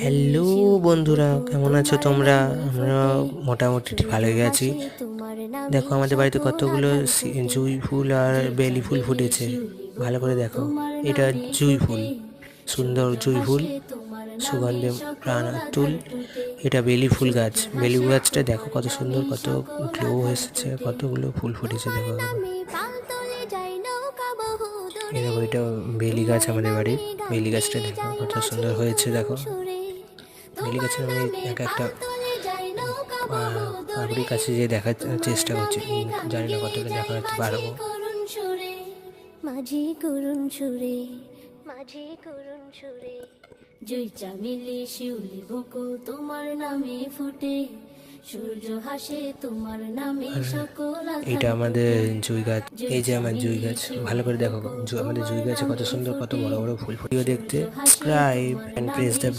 Hello বন্ধুরা, কেমন আছো তোমরা? আমরা মোটামুটি ভালোই আছি। দেখো, আমাদের বাড়িতে কতগুলো জুঁই ফুল আর বেলি ফুল ফুটেছে। ভালো করে দেখো, এটা জুঁই ফুল, সুন্দর জুঁই ফুল, সুগন্ধে প্রাণ তুল এটা বেলি ফুল গাছ। বেলি গাছটা দেখো, কত সুন্দর, কত গ্লো এসেছে, কতগুলো ফুল ফুটেছে, দেখো। এই দেখো, এটা বেলি গাছ আমাদের বাড়ির বেলি গাছটা দেখো, কত সুন্দর হয়েছে, দেখো। বেলি গাছের আমি এক একটা পাপড়ির কাছে যে দেখার চেষ্টা করছি। জানি না কতটা দেখা দেখাতে পারব। মাঝি করুণ সুরে, মাঝি করুণ সুরে। জুই চামিলি শিউলি বকুল তোমার নামে ফুটে। সূর্য হাসে তোমার নামে সকল এটা আমাদের জুই গাছ এই যে আমার জুই গাছ ভালো করে দেখো আমাদের জুই গাছে কত সুন্দর কত বড় বড় ফুল ফুটিও দেখতে সাবস্ক্রাইব এন্ড প্রেস দ্য